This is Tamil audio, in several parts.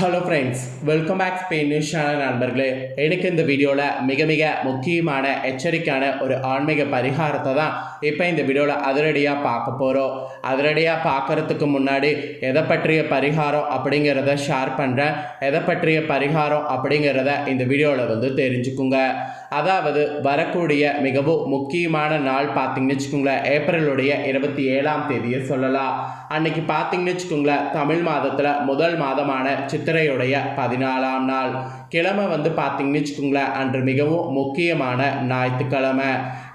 Hello friends welcome back Spain news channel நண்பர்களே. எனக்கு இந்த வீடியோவில் மிக மிக முக்கியமான எச்சரிக்கையான ஒரு ஆன்மீக பரிகாரத்தை தான் இப்போ இந்த வீடியோவில் அதிரடியாக பார்க்க போகிறோம் அதிரடியாக பார்க்கறதுக்கு முன்னாடி எதை பற்றிய பரிகாரம் அப்படிங்கிறத ஷேர் பண்ணுறேன் எதை பற்றிய பரிகாரம் அப்படிங்கிறத இந்த வீடியோவில் வந்து தெரிஞ்சுக்குங்க. அதாவது வரக்கூடிய மிகவும் முக்கியமான நாள் பார்த்தீங்கன்னு வச்சுக்கோங்களேன். ஏப்ரலுடைய இருபத்தி ஏழாம் தேதியை சொல்லலாம். அன்னைக்கு பார்த்தீங்கன்னு வச்சுக்கோங்களேன் தமிழ் மாதத்தில் முதல் மாதமான சித்திரையுடைய பதினாலாம் நாள். கிழமை வந்து பார்த்தீங்கன்னு வச்சுக்கோங்களேன் அன்று மிகவும் முக்கியமான ஞாயிற்றுக்கிழமை.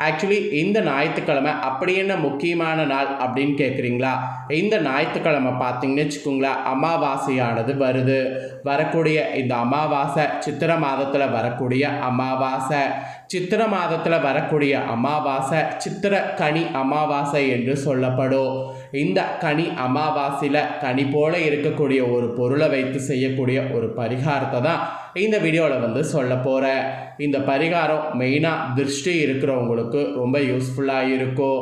ஆக்சுவலி இந்த ஞாயிற்றுக்கிழமை அப்படி என்ன முக்கியமான நாள் அப்படின்னு கேட்குறீங்களா இந்த ஞாயிற்றுக்கிழமை பார்த்தீங்கன்னு வச்சுக்கோங்களேன் அமாவாசையானது வருது. வரக்கூடிய இந்த அமாவாசை சித்திர மாதத்தில் வரக்கூடிய அமாவாசை. சித்திர மாதத்தில் வரக்கூடிய அமாவாசை சித்திர கனி அமாவாசை என்று சொல்லப்படும். இந்த கனி அமாவாசையில் கனி போல இருக்கக்கூடிய ஒரு பொருளை வைத்து செய்யக்கூடிய ஒரு பரிகாரத்தை தான் இந்த வீடியோவில் வந்து சொல்ல போகிறேன் இந்த பரிகாரம் மெயினாக திருஷ்டி இருக்கிறவங்களுக்கு ரொம்ப யூஸ்ஃபுல்லாக இருக்கும்.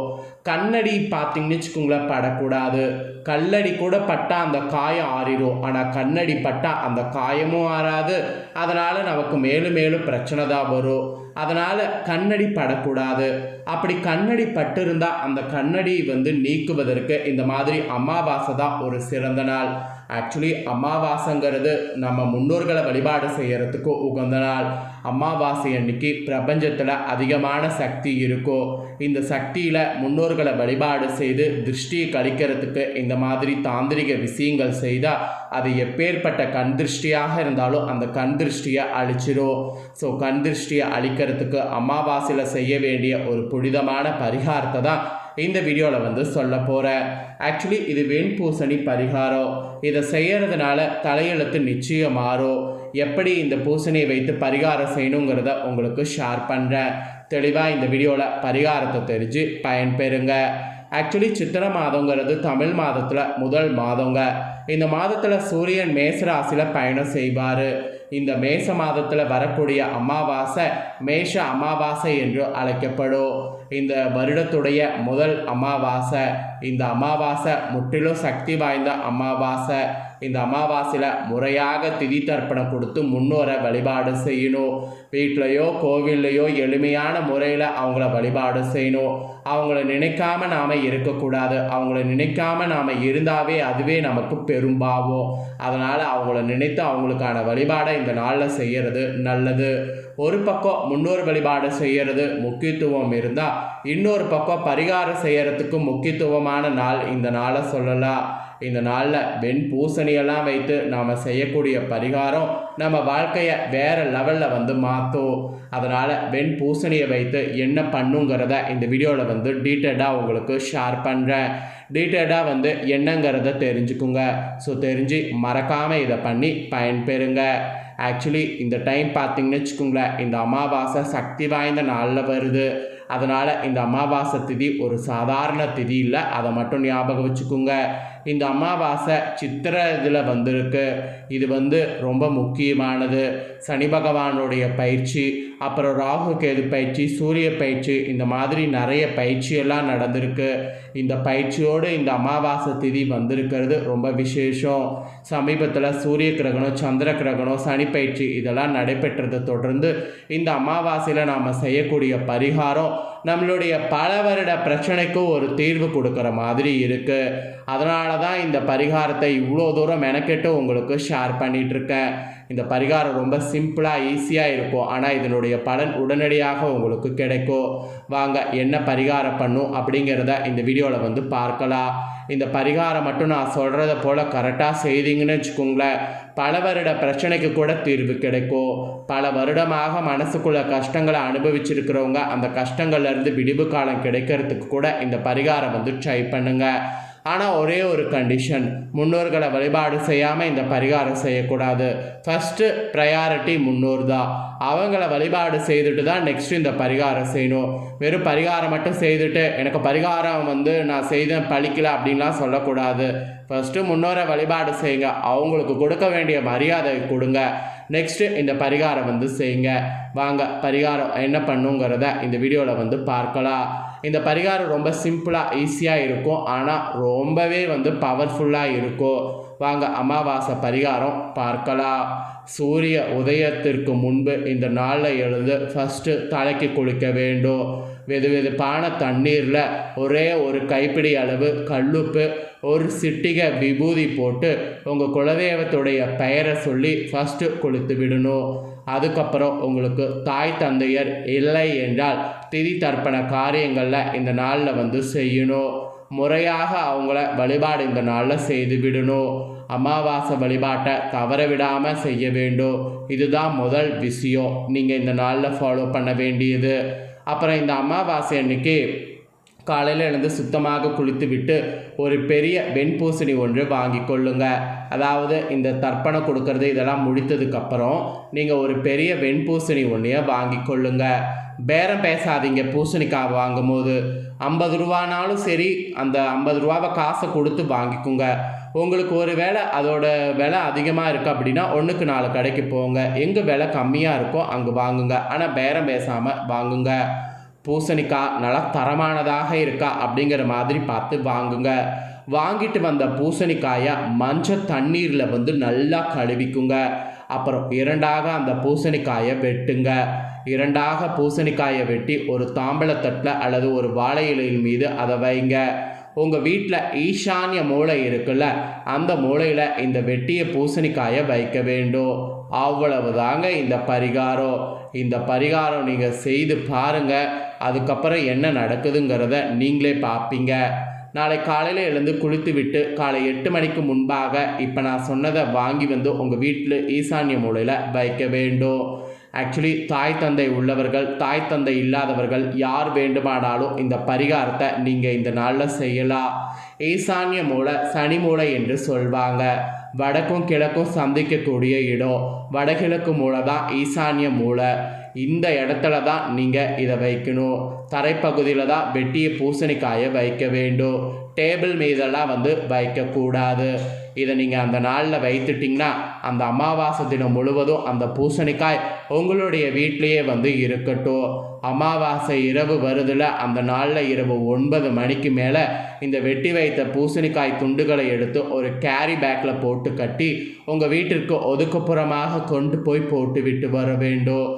கண்ணடி பார்த்தீங்கன்னு வச்சுக்கோங்களேன் படக்கூடாது. கல்லடி கூட பட்டால் அந்த காயம் ஆறிடும் ஆனால் கண்ணடி பட்டால் அந்த காயமும் ஆறாது. அதனால் நமக்கு மேலும் மேலும் பிரச்சனை தான் வரும். அதனால் கண்ணடி படக்கூடாது. அப்படி கண்ணடி பட்டிருந்தால் அந்த கண்ணடி வந்து நீக்குவதற்கு இந்த மாதிரி அமாவாசை தான் ஒரு சிறந்த நாள். ஆக்சுவலி அமாவாசைங்கிறது நம்ம முன்னோர்களை வழிபாடு செய்கிறதுக்கு உகந்த நாள். அமாவாசை அன்னைக்கு பிரபஞ்சத்தில் அதிகமான சக்தி இருக்கும் இந்த சக்தியில் முன்னோர்களை வழிபாடு செய்து திருஷ்டியை கழிக்கிறதுக்கு இந்த மாதிரி தாந்திரிக விஷயங்கள் செய்தால் அது எப்பேற்பட்ட கண் திருஷ்டியாக இருந்தாலும் அந்த கண் திருஷ்டியை அழிச்சிரும் ஸோ கண் திருஷ்டியை அழிக்கிறதுக்கு அமாவாசையில் செய்ய வேண்டிய ஒரு புனிதமான பரிகாரத்தை தான் இந்த வீடியோவில் வந்து சொல்ல போகிறேன் ஆக்சுவலி இது வெண்பூசணி பரிகாரம். இதை செய்கிறதுனால தலையெழுத்து நிச்சயம் மாறும் எப்படி இந்த பூசணியை வைத்து பரிகாரம் செய்யணுங்கிறத உங்களுக்கு ஷேர் பண்ணுறேன் தெளிவாக இந்த வீடியோவில் பரிகாரத்தை தெரிஞ்சு பயன்பெறுங்க. ஆக்சுவலி சித்திரை மாதங்கிறது தமிழ் மாதத்தில் முதல் மாதங்க. இந்த மாதத்தில் சூரியன் மேசராசியில் பயணம் செய்வார். இந்த மேச மாதத்தில் வரக்கூடிய அமாவாசை மேஷ அமாவாசை என்று அழைக்கப்படும். இந்த வருடத்துடைய முதல் அமாவாசை. இந்த அமாவாசை முற்றிலும் சக்தி வாய்ந்த அமாவாசை. இந்த அமாவாசையில் முறையாக திதி தர்ப்பணம் கொடுத்து முன்னோரை வழிபாடு செய்யணும். வீட்லேயோ கோவில்லையோ எளிமையான முறையில் அவங்கள வழிபாடு செய்யணும். அவங்கள நினைக்காம நாம் இருக்கக்கூடாது. அவங்கள நினைக்காம நாம் இருந்தாவே அதுவே நமக்கு பெரும்பாவும் அதனால் அவங்கள நினைத்து அவங்களுக்கான வழிபாடை இந்த நாளில் செய்கிறது நல்லது. ஒரு பக்கம் முன்னோர் வழிபாடு செய்கிறது முக்கியத்துவம் இருந்தால் இன்னொரு பக்கம் பரிகாரம் செய்கிறதுக்கு முக்கியத்துவமான நாள் இந்த நாளை சொல்லலாம் இந்த நாளில் வெண் பூசணியெல்லாம் வைத்து நாம் செய்யக்கூடிய பரிகாரம் நம்ம வாழ்க்கையை வேறு லெவலில் வந்து மாற்றும் அதனால் வெண் பூசணியை வைத்து என்ன பண்ணுங்கிறத இந்த வீடியோவில் வந்து டீட்டெயிலாக உங்களுக்கு ஷேர் பண்ணுறேன் டீட்டெயிலாக வந்து என்னங்கிறத தெரிஞ்சுக்குங்க. ஸோ தெரிஞ்சு மறக்காமல் இதை பண்ணி பயன்பெறுங்க. ஆக்சுவலி இந்த டைம் பார்த்தீங்கன்னு வச்சுக்கோங்களேன் இந்த அமாவாசை சக்தி வாய்ந்த நாளில் வருது. அதனால் இந்த அமாவாசை திதி ஒரு சாதாரண திதி இல்லை. அதை மட்டும் ஞாபகம் வச்சுக்கோங்க. இந்த அமாவாசை சித்திர இதில் வந்திருக்கு. இது வந்து ரொம்ப முக்கியமானது. சனி பகவானுடைய பயிற்சி அப்புறம் ராகு கேது பயிற்சி சூரிய பயிற்சி இந்த மாதிரி நிறைய பயிற்சியெல்லாம் நடந்திருக்கு. இந்த பயிற்சியோடு இந்த அமாவாசை திதி வந்திருக்கிறது ரொம்ப விசேஷம். சமீபத்தில் சூரிய கிரகணம் சந்திர கிரகணம் சனி பயிற்சி இதெல்லாம் நடைபெற்றதை தொடர்ந்து இந்த அமாவாசையில் நாம் செய்யக்கூடிய பரிகாரம் நம்மளுடைய பல வருட பிரச்சனைக்கும் ஒரு தீர்வு கொடுக்குற மாதிரி இருக்குது அதனால் தான் இந்த பரிகாரத்தை இவ்வளோ தூரம் மெனக்கெட்டு உங்களுக்கு ஷேர் பண்ணிகிட்ருக்கேன் இந்த பரிகாரம் ரொம்ப சிம்பிளாக ஈஸியாக இருக்கும். ஆனால் இதனுடைய பலன் உடனடியாக உங்களுக்கு கிடைக்கும். வாங்க என்ன பரிகாரம் பண்ணும் அப்படிங்கிறத இந்த வீடியோவில் வந்து பார்க்கலாம். இந்த பரிகாரம் மட்டும் நான் சொல்கிறத போல் கரெக்டாக செய்தீங்கன்னு வச்சுக்கோங்களேன். பல வருட பிரச்சனைக்கு கூட தீர்வு கிடைக்கும். பல வருடமாக மனசுக்குள்ள கஷ்டங்களை அனுபவிச்சிருக்கிறவங்க அந்த கஷ்டங்கள்லேருந்து விடிவு காலம் கிடைக்கிறதுக்கு கூட இந்த பரிகாரம் வந்து ட்ரை பண்ணுங்கள் ஆனால் ஒரே ஒரு கண்டிஷன் முன்னோர்களை வழிபாடு செய்யாமல் இந்த பரிகாரம் செய்யக்கூடாது. ஃபஸ்ட்டு ப்ரையாரிட்டி முன்னோர் தான். அவங்கள வழிபாடு செய்துட்டு தான் நெக்ஸ்ட்டு இந்த பரிகாரம் செய்யணும். வெறும் பரிகாரம் மட்டும் செய்துட்டு எனக்கு பரிகாரம் வந்து நான் செய்தேன் பழிக்கல அப்படின்லாம் சொல்லக்கூடாது. ஃபஸ்ட்டு முன்னோரை வழிபாடு செய்யுங்க. அவங்களுக்கு கொடுக்க வேண்டிய மரியாதை கொடுங்க. நெக்ஸ்ட்டு இந்த பரிகாரம் வந்து செய்யுங்க. வாங்க பரிகாரம் என்ன பண்ணுங்கிறத இந்த வீடியோவில் வந்து பார்க்கலாம். இந்த பரிகாரம் ரொம்ப சிம்பிளாக ஈஸியாக இருக்கும். ஆனால் ரொம்பவே வந்து பவர்ஃபுல்லாக இருக்கும். வாங்க அமாவாசை பரிகாரம் பார்க்கலாம். சூரிய உதயத்திற்கு முன்பு இந்த நாளில் எழுந்து ஃபஸ்ட்டு தலைக்கு குளிக்க வேண்டும். வெது வெதுப்பான தண்ணீரில் ஒரே ஒரு கைப்பிடி அளவு கல்லுப்பு ஒரு சிட்டிகை விபூதி போட்டு உங்கள் குலதெய்வத்துடைய பெயரை சொல்லி ஃபஸ்ட்டு கொளுத்து விடணும். அதுக்கப்புறம் உங்களுக்கு தாய் தந்தையர் இல்லை என்றால் திதி தர்ப்பண காரியங்களில் இந்த நாளில் வந்து செய்யணும். முறையாக அவங்கள வழிபாடு இந்த நாளில் செய்து விடணும். அமாவாசை வழிபாட்டை தவற விடாமல் செய்ய வேண்டும். இதுதான் முதல் விஷயம். நீங்கள் இந்த நாளில் ஃபாலோ பண்ண வேண்டியது. அப்புறம் இந்த அமாவாசை அன்னைக்கு காலையில் எழுந்து சுத்தமாக குளித்து விட்டு ஒரு பெரிய வெண்பூசணி ஒன்று வாங்கி கொள்ளுங்க. அதாவது இந்த தர்ப்பணம் கொடுக்கறது இதெல்லாம் முடித்ததுக்கப்புறம் நீங்கள் ஒரு பெரிய வெண்பூசணி ஒன்றைய வாங்கி கொள்ளுங்க. பேரம் பேசாதீங்க பூசணிக்காய் வாங்கும் போது ஐம்பது ரூபானாலும் சரி அந்த ஐம்பது ரூபாவை காசை கொடுத்து வாங்கிக்கோங்க. உங்களுக்கு ஒரு வேலை அதோட விலை அதிகமாக இருக்குது அப்படின்னா ஒன்றுக்கு நாலு கடைக்கு போங்க. எங்கே விலை கம்மியாக இருக்கோ அங்கே வாங்குங்க. ஆனால் பேரம் பேசாமல் வாங்குங்க. பூசணிக்காய் நல்லா தரமானதாக இருக்கா அப்படிங்கிற மாதிரி பார்த்து வாங்குங்க. வாங்கிட்டு வந்த பூசணிக்காயை மஞ்சள் தண்ணீரில் வந்து நல்லா கழுவிக்குங்க. அப்புறம் இரண்டாக அந்த பூசணிக்காயை வெட்டுங்க. இரண்டாக பூசணிக்காயை வெட்டி ஒரு தாம்பழத்தட்டில் அல்லது ஒரு வாழை இலையின் மீது அதை வைங்க. உங்கள் வீட்டில் ஈசான்ய மூளை இருக்குல்ல அந்த மூளையில் இந்த வெட்டிய பூசணிக்காயை வைக்க வேண்டும். அவ்வளவு தாங்க இந்த பரிகாரம். இந்த பரிகாரம் நீங்கள் செய்து பாருங்கள் அதுக்கப்புறம் என்ன நடக்குதுங்கிறத நீங்களே பார்ப்பீங்க நாளை காலையில் எழுந்து குளித்து விட்டு காலை எட்டு மணிக்கு முன்பாக இப்போ நான் சொன்னதை வாங்கி வந்து உங்கள் வீட்டில் ஈசான்ய மூலையில் வைக்க வேண்டும். ஆக்சுவலி தாய் தந்தை உள்ளவர்கள் தாய் தந்தை இல்லாதவர்கள் யார் வேண்டுமானாலும் இந்த பரிகாரத்தை நீங்கள் இந்த நாளில் செய்யலாம். ஈசான்ய மூலை சனி மூலை என்று சொல்வாங்க. வடக்கும் கிழக்கும் சந்திக்கக்கூடிய இடம். வடகிழக்கு மூளை தான் ஈசான்ய மூலை இந்த இடத்துல தான் நீங்கள் இதை வைக்கணும். தரைப்பகுதியில் தான் வெட்டிய பூசணிக்காயை வைக்க வேண்டும். டேபிள் மீதெல்லாம் வந்து வைக்கக்கூடாது. இதை நீங்கள் அந்த நாளில் வைத்துட்டிங்கன்னா அந்த அமாவாசை தினம் முழுவதும் அந்த பூசணிக்காய் உங்களுடைய வீட்டிலையே வந்து இருக்கட்டும். அமாவாசை இரவு வருதில் அந்த நாளில் இரவு ஒன்பது மணிக்கு மேலே இந்த வெட்டி வைத்த பூசணிக்காய் துண்டுகளை எடுத்து ஒரு கேரி பேக்கில் போட்டு கட்டி உங்கள் வீட்டிற்கு ஒதுக்குப்புறமாக கொண்டு போய் போட்டு விட்டு வர வேண்டும்.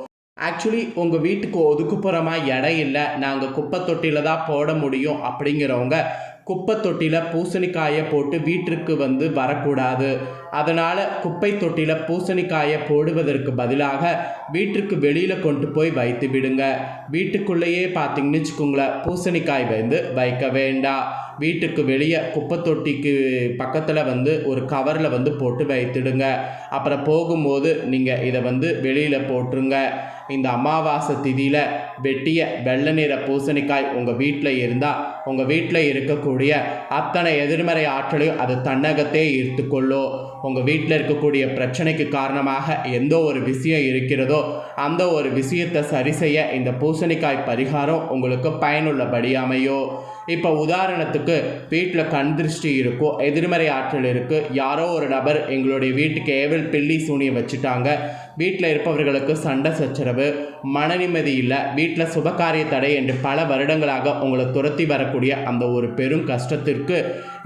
ஆக்சுவலி உங்கள் வீட்டுக்கு ஒதுக்குப்புறமாக இடம் இல்லை. நாங்கள் குப்பை தொட்டியில் தான் போட முடியும் அப்படிங்கிறவங்க குப்பை தொட்டியில் பூசணிக்காயை போட்டு வீட்டிற்கு வந்து வரக்கூடாது. அதனால் குப்பை தொட்டியில் பூசணிக்காயை போடுவதற்கு பதிலாக வீட்டிற்கு வெளியில் கொண்டு போய் வைத்து விடுங்க. வீட்டுக்குள்ளேயே பார்த்தீங்கன்னு வச்சுக்கோங்களேன் பூசணிக்காய் வந்து வைக்க வேண்டாம். வீட்டுக்கு வெளியே குப்பை தொட்டிக்கு பக்கத்தில் வந்து ஒரு கவரில் வந்து போட்டு வைத்துடுங்க. அப்புறம் போகும்போது நீங்கள் இதை வந்து வெளியில் போட்டுருங்க. இந்த அமாவாசை திதியில் வெட்டிய வெள்ளை நிற பூசணிக்காய் உங்கள் வீட்டில் இருந்தால் உங்கள் வீட்டில் இருக்கக்கூடிய அத்தனை எதிர்மறை ஆற்றலையும் அது தன்னகத்தே ஈர்த்துக்கொள்ளும். உங்கள் வீட்டில் இருக்கக்கூடிய பிரச்சனைக்கு காரணமாக எந்த ஒரு விஷயம் இருக்கிறதோ அந்த ஒரு விஷயத்தை சரி செய்ய இந்த பூசணிக்காய் பரிகாரம் உங்களுக்கு பயனுள்ளபடி அமையும். இப்போ உதாரணத்துக்கு வீட்டில் கண் திருஷ்டி இருக்கோ எதிர்மறை ஆற்றல் இருக்குது யாரோ ஒரு நபர் எங்களுடைய வீட்டுக்கு ஏவல் பில்லி சூனியம் வச்சுட்டாங்க. வீட்டில் இருப்பவர்களுக்கு சண்டை சச்சரவு மன நிம்மதி இல்லை வீட்டில் சுபகாரிய தடை என்று பல வருடங்களாக உங்களை துரத்தி வரக்கூடிய அந்த ஒரு பெரும் கஷ்டத்திற்கு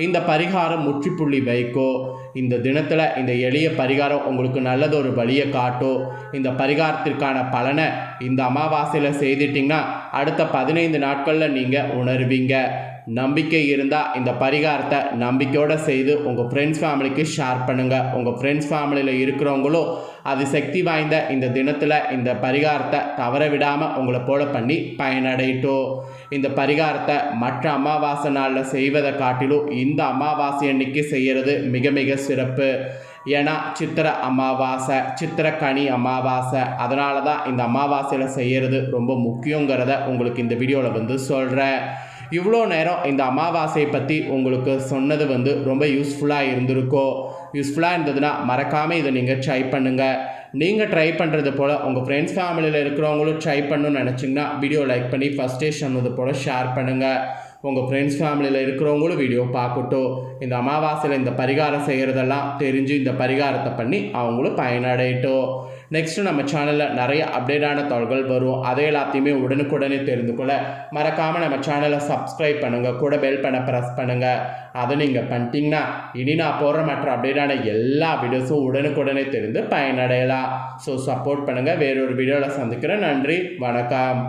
இந்த பரிகாரம் முற்றுப்புள்ளி வைக்கோ. இந்த தினத்தில் இந்த எளிய பரிகாரம் உங்களுக்கு நல்லதொரு வழியை காட்டும். இந்த பரிகாரத்திற்கான பலனை இந்த அமாவாசையில் செய்துட்டிங்கன்னா அடுத்த பதினைந்து நாட்களில் நீங்கள் உணர்வீங்க. நம்பிக்கை இருந்தால் இந்த பரிகாரத்தை நம்பிக்கையோடு செய்து உங்கள் ஃப்ரெண்ட்ஸ் ஃபேமிலிக்கு ஷேர் பண்ணுங்கள் உங்கள் ஃப்ரெண்ட்ஸ் ஃபேமிலியில் இருக்கிறவங்களும் அது சக்தி வாய்ந்த இந்த தினத்தில் இந்த பரிகாரத்தை தவற விடாமல் உங்களை போல பண்ணி பயனடையட்டும். இந்த பரிகாரத்தை மற்ற அமாவாசை நாளில் செய்வதை காட்டிலும் இந்த அமாவாசை அன்னைக்கு செய்கிறது மிக மிக சிறப்பு. ஏன்னா சித்திர அமாவாசை சித்திரக்கனி அமாவாசை அதனால தான் இந்த அமாவாசையில் செய்கிறது ரொம்ப முக்கியங்கிறத உங்களுக்கு இந்த வீடியோவில் வந்து சொல்கிறேன் இவ்வளோ நேரம் இந்த அமாவாசையை பற்றி உங்களுக்கு சொன்னது வந்து ரொம்ப யூஸ்ஃபுல்லாக இருந்திருக்கோ. யூஸ்ஃபுல்லாக இருந்ததுன்னா மறக்காமல் இதை நீங்கள் ட்ரை பண்ணுங்கள் நீங்கள் ட்ரை பண்ணுறது போல் உங்கள் ஃப்ரெண்ட்ஸ் ஃபேமிலியில் இருக்கிறவங்களும் ட்ரை பண்ணணும்னு நினச்சிங்கன்னா வீடியோ லைக் பண்ணி ஃபஸ்ட்டே சொன்னது போல் ஷேர் பண்ணுங்கள் உங்கள் ஃப்ரெண்ட்ஸ் ஃபேமிலியில் இருக்கிறவங்களும் வீடியோ பார்க்கட்டும். இந்த அமாவாசையில் இந்த பரிகாரம் செய்கிறதெல்லாம் தெரிஞ்சு இந்த பரிகாரத்தை பண்ணி அவங்களும் பயனடையட்டும். நெக்ஸ்ட்டு நம்ம சேனலில் நிறைய அப்டேட்டான தகவல்கள் வரும். அதை எல்லாத்தையுமே உடனுக்குடனே தெரிந்து கொள்ள மறக்காமல் நம்ம சேனலை சப்ஸ்கிரைப் பண்ணுங்கள் கூட பெல் பண்ண ப்ரெஸ் பண்ணுங்கள் அதை நீங்கள் பண்ணிட்டீங்கன்னா இனி நான் போடுற மற்ற அப்டேட்டான எல்லா வீடியோஸும் உடனுக்குடனே தெரிந்து பயனடையலாம். ஸோ சப்போர்ட் பண்ணுங்கள் வேறொரு வீடியோவில் சந்திக்கிறேன். நன்றி. வணக்கம்.